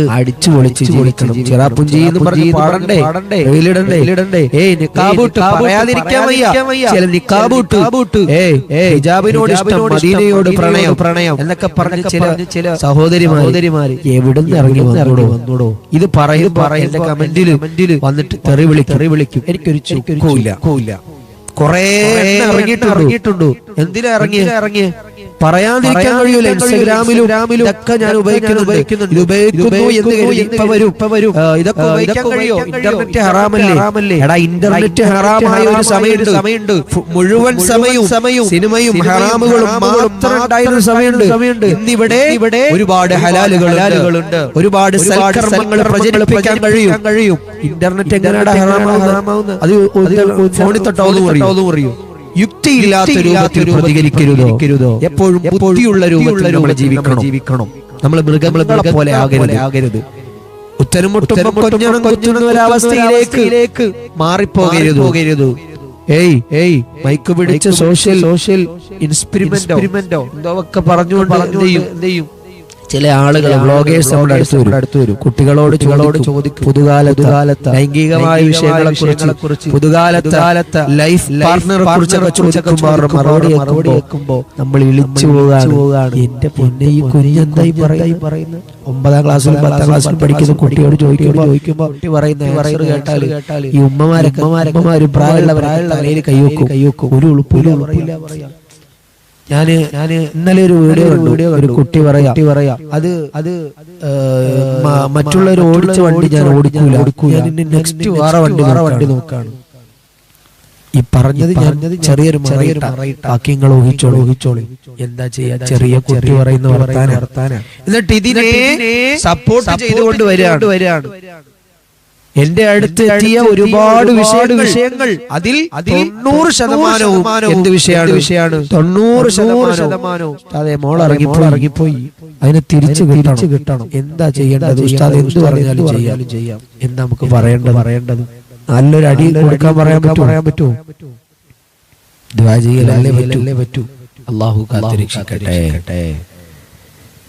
അടിച്ചു പൊളിച്ച് ജീവിക്കണം. ചിറാപ്പുഞ്ചി എന്ന് പറഞ്ഞ് പാടണ്ടേ? വെയിലിടണ്ടേ വെയിലിടണ്ടേ ഏയ് നിക്കാബൂട്ട് പറയാതിരിക്കാൻ വയ്യ. ചില നിക്കാബൂട്ട് ഏയ് ഏയ് ഹിജാബിനോട് ഇഷ്ടം മദീനയോട് പ്രണയം. പ്രണയം. എന്നൊക്കെ പറഞ്ഞ് ചില ചില സഹോദരിമാര് സഹോദരിമാര് എവിടുന്ന് ഇറങ്ങി വന്നോടോ? വന്നോടോ? ഇത് പറയും പറയുന്ന കമന്റിൽ വന്നിട്ട് തെറി വിളിക്കും. തെറി വിളിക്കും. എനിക്കൊരു ചുക്കില്ല കൊറേ ഇറങ്ങിയിട്ടുണ്ടോ. എന്തിനാ ഇറങ്ങി ഇറങ്ങി പറയാതിരിക്കാൻ കഴിയൂല. ഇൻസ്റ്റഗ്രാമിലും രാമിലും ഇതൊക്കെ ഞാൻ ഉപയോഗിക്കുന്നു. ഉപയോഗിക്കുന്നുണ്ട്. ഉപയോഗിക്കുന്നു ഇപ്പൊ വരും. ഇപ്പൊ വരും ഇതൊക്കെ ഉപയോഗിക്കാൻ കഴിയോ? ഇന്റർനെറ്റ് ഹറാമല്ലേ? എടാ ഇന്റർനെറ്റ് ഹറാമായ ഒരു സമയമുണ്ട്. സമയമുണ്ട്. മുഴുവൻ സമയവും സമയവും സിനിമയും ഹറാമുകളും മാത്രം ഉണ്ടായിരുന്ന സമയമുണ്ട്. സമയമുണ്ട്. ഇന്നിവിടെ ഇവിടെ ഒരുപാട് ഹലാലുകളുണ്ട്. ഒരുപാട് സൽക്കർമ്മങ്ങൾ പ്രചരിപ്പിക്കാൻ കഴിയും. കഴിയും. ഇന്റർനെറ്റ് എങ്ങനെയാണ് ഹറാമാവുന്നത്? അത് ഫോണിൽ തൊട്ടാവുന്നു പറയൂ. യുക്തിയില്ലാത്ത രൂപത്തിൽ പ്രതികരിക്കരുതോ? എപ്പോഴും ബുദ്ധിയുള്ള രൂപത്തിൽ നമ്മൾ ജീവിക്കണം. ജീവിക്കണം. നമ്മൾ മൃഗങ്ങളെ പോലെ ആകരുത്. ആകരുത്. ഉത്തരം മുട്ടുമ്പോ കൊഞ്ഞണം കൊച്ചുന്ന ഒരവസ്ഥയിലേക്ക് മാറിപ്പോകരുത്. പോകരുത് ഏയ് ഏയ് മൈക്ക് പിടിച്ച് സോഷ്യൽ സോഷ്യൽ ഇൻസ്പിരിമെന്റോ എന്തോ ഒക്കെ പറഞ്ഞുകൊണ്ട് എന്ത് ചെയ്യും? ചില ആളുകൾ വ്ളോഗേഴ്സ് നമ്മുടെ അടുത്ത് വരും. കുട്ടികളോട് ചുകളോട് ചോദിക്കും. പുതുകാലത്ത് കാലത്ത് ലൈംഗികമായ വിഷയങ്ങളെ കുറിച്ച് പുതുകാലത്ത് കാലത്ത് ലൈഫ് പാർട്ട്ണറെ കുറിച്ചൊക്കെ ചോദിക്കുമ്പോൾ മറുപടി മറുപടി വെക്കുമ്പോ നമ്മൾ ഇളിച്ചു പോകാണ്. എന്റെ പൊന്നെ ഈ കുഞ്ഞെന്തായി പറയുന്നത്? ഒമ്പതാം ക്ലാസ്സിലും പത്താം ക്ലാസ്സിലും പഠിക്കുന്ന കുട്ടിയോട് ചോദിക്കുമ്പോൾ ചോദിക്കുമ്പോൾ കുട്ടി പറയുന്ന പറയുന്നത് കേട്ടാൽ ഈ ഉമ്മമാരൊക്കെ ഉമ്മമാരൊക്കെ പ്രായമുള്ളവരായുള്ള തലയിൽ കൈവെക്കും ഒരു ഉളുപ്പില്ല. പറയാം. ഞാൻ ഞാൻ ഇന്നലെ ഒരു വീഡിയോ വീഡിയോ ഒരു കുട്ടി പറയാ. കുട്ടി പറയാ. അത് അത് മറ്റുള്ളവർ ഓടിച്ച വണ്ടി ഞാൻ ഓടിക്കൂല. ഞാൻ നെക്സ്റ്റ് വേറെ വണ്ടി വേറെ വണ്ടി നോക്കാണ്. ഈ പറഞ്ഞത് പറഞ്ഞത് ചെറിയൊരു ബാക്കി നിങ്ങൾ ഊഹിച്ചോളൂ. ഊഹിച്ചോളൂ. എന്താ ചെയ്യാ? ചെറിയ കുട്ടി പറയുന്ന വർത്താനം. എന്നിട്ട് ഇതിനെ സപ്പോർട്ട് ചെയ്തുകൊണ്ട് വരികയാണ്. വരികയാണ്. എന്റെ അടുത്ത് എത്തിയ ഒരുപാട് വിഷയങ്ങൾ. വിഷയങ്ങൾ. അതിൽ തൊണ്ണൂറ് ശതമാനവും എന്ത് വിഷയമാണ്? വിഷയമാണ്? തൊണ്ണൂറ് ശതമാനവും. അതെ മോൾ ഇറങ്ങിപ്പോൾ ഇറങ്ങിപ്പോയി. അതിനെ തിരിച്ചു തിരിച്ചു കിട്ടണം. എന്താ ചെയ്യേണ്ടത്? ഉസ്താദ് എന്ത് പറഞ്ഞാലും ചെയ്യാലും ചെയ്യാം. എന്ന് നമുക്ക് പറയേണ്ടത്? പറയേണ്ടത്? നല്ലൊരു അടി കൊടുക്കാൻ പറയാൻ പറയാൻ പറ്റുമോ ദ്വാ ചെയ്യലല്ലേ പറ്റൂ? അള്ളാഹു കാത്തിരക്ഷിക്കട്ടെ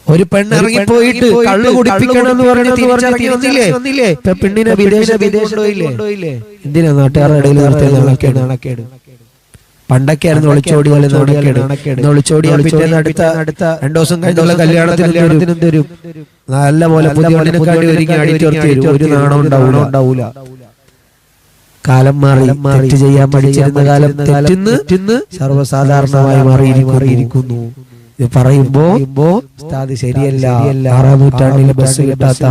ഒരു പെണ്ണ് ഇറങ്ങിപ്പോയിട്ട് കള്ളു കുടിപ്പിക്കണം എന്ന് പറഞ്ഞിട്ട് തിരിച്ചിറങ്ങി വന്നില്ലേ? ഇപ്പൊ പെണ്ണിനെ വിദേശ എന്തിനാ നാട്ടുകാരുടെ ഇടയിൽ പണ്ടൊക്കെ ആയിരുന്നു ഒളിച്ചോടിയാൽ പിറ്റേന്ന് അടുത്ത അടുത്ത രണ്ടു ദിവസം കഴിഞ്ഞുള്ള കല്യാണത്തിന് തരും നല്ല പോലെ അടിച്ചോർത്തി ഒരു നാണം ഉണ്ടാവൂല. ഉണ്ടാവൂല. കാലം മാറി തെറ്റ് ചെയ്യാൻ പഠിച്ചിരുന്ന കാലം തെറ്റിന്ന് സർവസാധാരണമായി മാറിയിരിക്കുന്നു. ഇത് പറയുമ്പോ ഉസ്താദ് ശരിയല്ല. ആറാം നൂറ്റാണ്ടിൽ ബസ് കിട്ടാത്ത